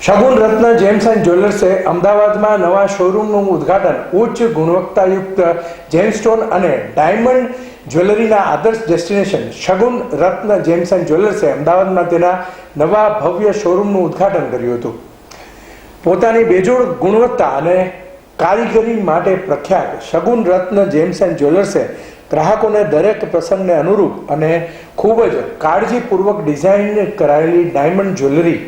Shagun Ratna gems and જ્વેલર્સે અમદાવાદમાં નવા શોરૂમનું ઉદ્ઘાટન ઉચ્ચ ગુણવત્તાયુક્ત જેમસ્ટોન અને ડાયમંડ જ્વેલરીના આદર્શ destination Shagun Ratna gems and જ્વેલર્સે અમદાવાદમાં તેના નવા ભવ્ય શોરૂમનું ઉદ્ઘાટન કર્યું હતું. પોતાની બેજોડ ગુણવત્તા અને કારીગરી માટે પ્રખ્યાત શગુન રત્ન જેમ્સ એન્ડ જ્વેલર્સે ગ્રાહકોને દરેક પ્રસંગને અનુરૂપ અને ખૂબ જ કાળજીપૂર્વક ડિઝાઇન કરાયેલી diamond jewellery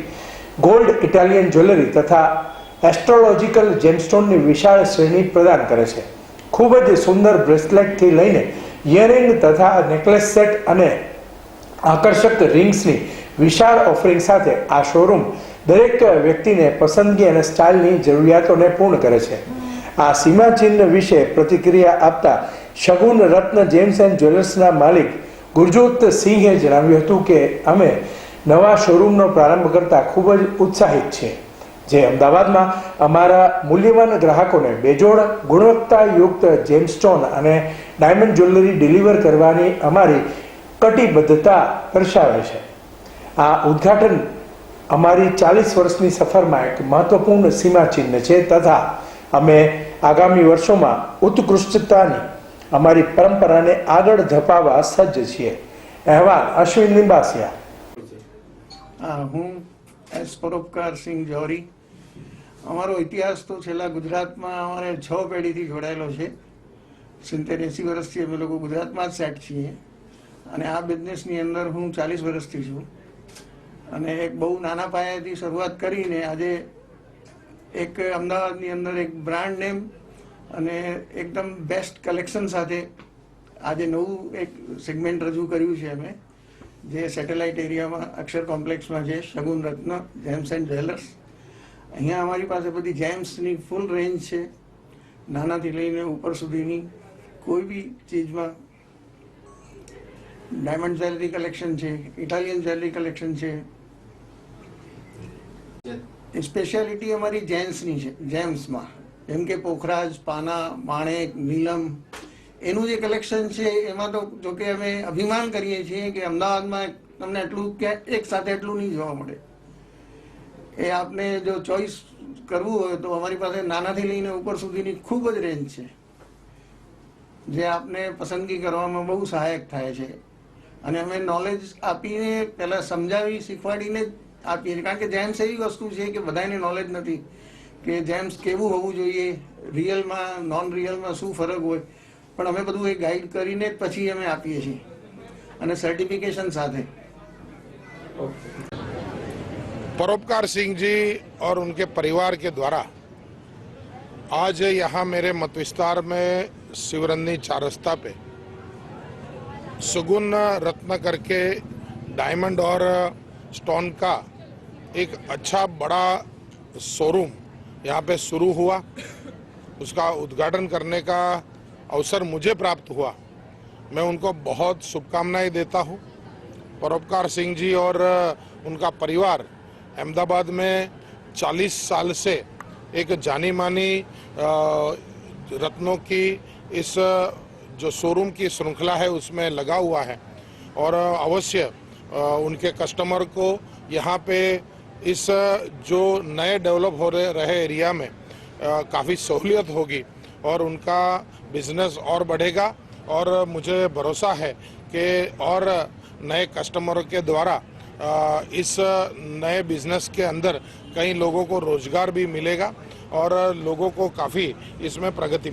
gold, Italian jewellery તથા એસ્ટ્રોલોજીકલ જેમસ્ટોનની વિશાળ શ્રેણી પ્રદાન કરે છે. ખૂબ જ સુંદર બ્રેસલેટથી લઈને ઇયરિંગ તથા નેકલેસ સેટ અને આકર્ષક રિંગ્સની વિશાળ ઓફરિંગ સાથે આ શોરૂમ દરેક વ્યક્તિને પસંદગી અને સ્ટાઇલની જરૂરિયાતોને પૂર્ણ કરે છે. આ સીમાચિહ્ન વિશે પ્રતિક્રિયા આપતા શગુન રત્ન જેમ્સ એન્ડ જ્વેલર્સના માલિક ગુરજોત સિંહે જણાવ્યું હતું કે, અમે નવા શોરૂમનો પ્રારંભ કરતા ખૂબ જ ઉત્સાહિત છે. જે અમદાવાદમાં અમારા મૂલ્યવાન ગ્રાહકોને બેજોડ, ગુણવત્તાયુક્ત જેમસ્ટોન અને ડાયમંડ જ્વેલરી ડિલિવર કરવાની અમારી કટિબદ્ધતા દર્શાવે છે. આ ઉદ્ઘાટન અમારી ચાલીસ વર્ષની સફરમાં એક મહત્વપૂર્ણ સીમાચિહ્ન છે તથા અમે આગામી વર્ષોમાં ઉત્કૃષ્ટતાની અમારી પરંપરાને આગળ ધપાવવા સજ્જ છીએ. અહેવાલ અશ્વિન લિંબાસિયા. હા, એસ પરોપકાર સિંહ જોહરી. અમારો ઇતિહાસ તો છેલ્લા ગુજરાતમાં અમારે છ પેઢીથી જોડાયેલો છે. સિત્તેર એંસી વર્ષથી અમે લોકો ગુજરાતમાં જ સેટ છીએ. અને આ બિઝનેસની અંદર હું ચાલીસ વર્ષથી છું. અને એક બહુ નાના પાયાથી શરૂઆત કરીને આજે એક અમદાવાદની અંદર એક બ્રાન્ડ નેમ અને એકદમ બેસ્ટ કલેક્શન સાથે આજે નવું એક સેગમેન્ટ રજૂ કર્યું છે અમે. જે સેટેલાઇટ એરિયામાં અક્ષર કોમ્પ્લેક્સમાં છે શગુન રત્ન, જેમ્સ એન્ડ જ્વેલર્સ. અહીંયા અમારી પાસે બધી જેમ્સની ફૂલ રેન્જ છે. નાનાથી લઈને ઉપર સુધીની કોઈ બી ચીજમાં ડાયમંડ જ્વેલરી કલેક્શન છે, ઇટાલિયન જ્વેલરી કલેક્શન છે. સ્પેશિયાલિટી અમારી જેન્ટ્સની છે, જેમ્સમાં. જેમ કે પોખરાજ, પાના, માણેક, નીલમ એનું જે કલેક્શન છે, એમાં તો જોકે અમે અભિમાન કરીએ છીએ કે અમદાવાદમાં તમને એટલું ક્યાં એક સાથે એટલું નહીં જોવા મળે. એ આપને જો ચોઈસ કરવું હોય તો અમારી પાસે નાનાથી લઈને ઉપર સુધીની ખૂબ જ રેન્જ છે. જે આપને પસંદગી કરવામાં બહુ સહાયક થાય છે. અને અમે નોલેજ આપીને પહેલાં સમજાવી, શીખવાડીને જ આપીએ છીએ. કારણ કે જેમ્સ એવી વસ્તુ છે કે બધાને નોલેજ નથી કે જેમ્સ કેવું હોવું જોઈએ રિયલમાં નોન રિયલમાં શું ફરક હોય. પણ અમે બધું એ ગાઈડ કરીને જ પછી અમે આપીએ છીએ અને સર્ટિફિકેશન સાથે परोपकार सिंह जी और उनके परिवार के द्वारा आज यहाँ मेरे मत विस्तार में शिवरंदी चार रस्ता पे सुगुन रत्न करके डायमंड और स्टोन का एक अच्छा बड़ा शोरूम यहाँ पे शुरू हुआ उसका उद्घाटन करने का अवसर मुझे प्राप्त हुआ। मैं उनको बहुत शुभकामनाएँ देता हूँ। परोपकार सिंह जी और उनका परिवार अहमदाबाद में 40 साल से एक जानी मानी रत्नों की इस जो शोरूम की श्रृंखला है उसमें लगा हुआ है। और अवश्य उनके कस्टमर को यहाँ पे इस जो नए डेवलप हो रहे एरिया में काफ़ी सहूलियत होगी और उनका बिज़नेस और बढ़ेगा और मुझे भरोसा है कि और नए कस्टमरों के द्वारा इस नए बिज़नेस के अंदर कई लोगों को रोज़गार भी मिलेगा और लोगों को काफ़ी इसमें प्रगति